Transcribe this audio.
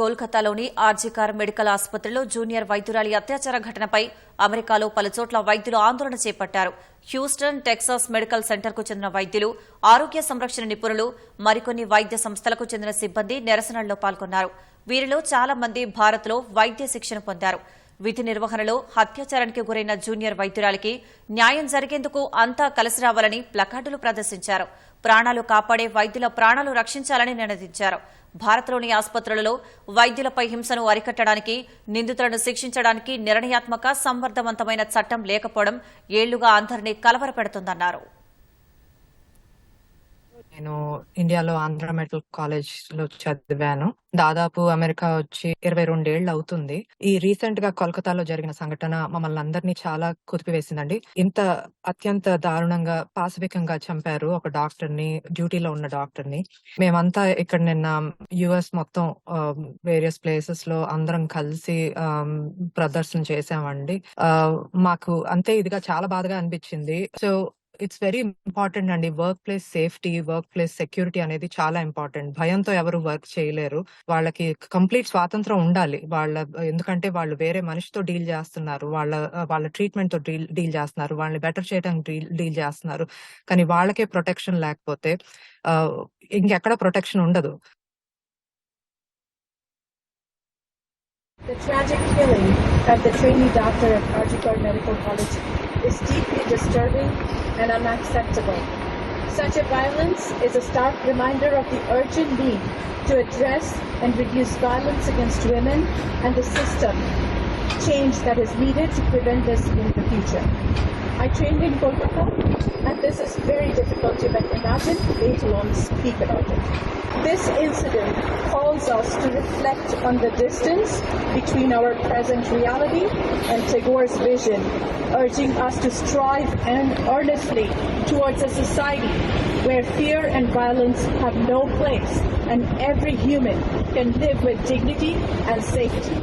కోల్కతాలోని ఆర్జీకార్ మెడికల్ ఆసుపత్రిలో జూనియర్ వైద్యురాలి అత్యాచార ఘటనపై అమెరికాలో పలుచోట్ల వైద్యులు ఆందోళన చేపట్టారు. హ్యూస్టన్ టెక్సాస్ మెడికల్ సెంటర్కు చెందిన వైద్యులు ఆరోగ్య సంరక్షణ నిపుణులు మరికొన్ని వైద్య సంస్థలకు చెందిన సిబ్బంది నిరసనల్లో పాల్గొన్నారు. వీరిలో చాలా మంది భారత్లో వైద్య శిక్షణ పొందారు. విధి నిర్వహణలో అత్యాచారానికి గురైన జూనియర్ వైద్యురాలికి న్యాయం జరిగేందుకు అంతా కలిసి రావాలని ప్లకార్డులు ప్రదర్శించారు. ప్రాణాలు కాపాడే వైద్యుల ప్రాణాలు రక్షించాలని నినదించారు భారత్లోని ఆసుపత్రులలో వైద్యులపై హింసను అరికట్టడానికి నిందితులను శిక్షించడానికి నిర్ణయాత్మక సంవర్ధవంతమైన చట్టం లేకపోవడం ఏళ్ళుగా అందరినీ కలవరపెడుతుందన్నారు. నేను ఇండియాలో ఆంధ్ర మెడికల్ కాలేజ్లో చదివాను. దాదాపు అమెరికా వచ్చి ఇరవై రెండేళ్ళు అవుతుంది. ఈ రీసెంట్గా కోల్కతాలో జరిగిన సంఘటన మమ్మల్ని అందరినీ చాలా కుదిపివేసిందండి. ఇంత అత్యంత దారుణంగా పాశవికంగా చంపారు ఒక డాక్టర్ని డ్యూటీలో ఉన్న డాక్టర్ని మేమంతా ఇక్కడ నిన్న యుఎస్ మొత్తం వేరియస్ ప్లేసెస్లో అందరం కలిసి ప్రదర్శన చేసామండి మాకు అంతే ఇదిగా చాలా బాధగా అనిపించింది. సో ఇట్స్ వెరీ ఇంపార్టెంట్ అండి. Work place safety work place security అనేది చాలా ఇంపార్టెంట్ భయంతో ఎవరు వర్క్ చేయలేరు. వాళ్ళకి కంప్లీట్ స్వాతంత్రం ఉండాలి. వాళ్ళ ఎందుకంటే వాళ్ళు వేరే మనిషితో డీల్ చేస్తున్నారు. వాళ్ళ వాళ్ళ ట్రీట్మెంట్తో డీల్ డీల్ చేస్తున్నారు. వాళ్ళని బెటర్ చేయడానికి డీల్ డీల్ చేస్తున్నారు. కానీ వాళ్ళకే ప్రొటెక్షన్ లేకపోతే ఇంకెక్కడ ప్రొటెక్షన్ ఉండదు. Tragic killing of the trainee doctor at Arjikar Medical College is deeply disturbing and unacceptable. Such a violence is a stark reminder of the urgent need to address and reduce violence against women and the system change that is needed to prevent this in the future. I trained in Kolkata very difficult to imagine, let alone speak about it. This incident calls us to reflect on the distance between our present reality and Tagore's vision, urging us to strive and earnestly towards a society where fear and violence have no place and every human can live with dignity and safety.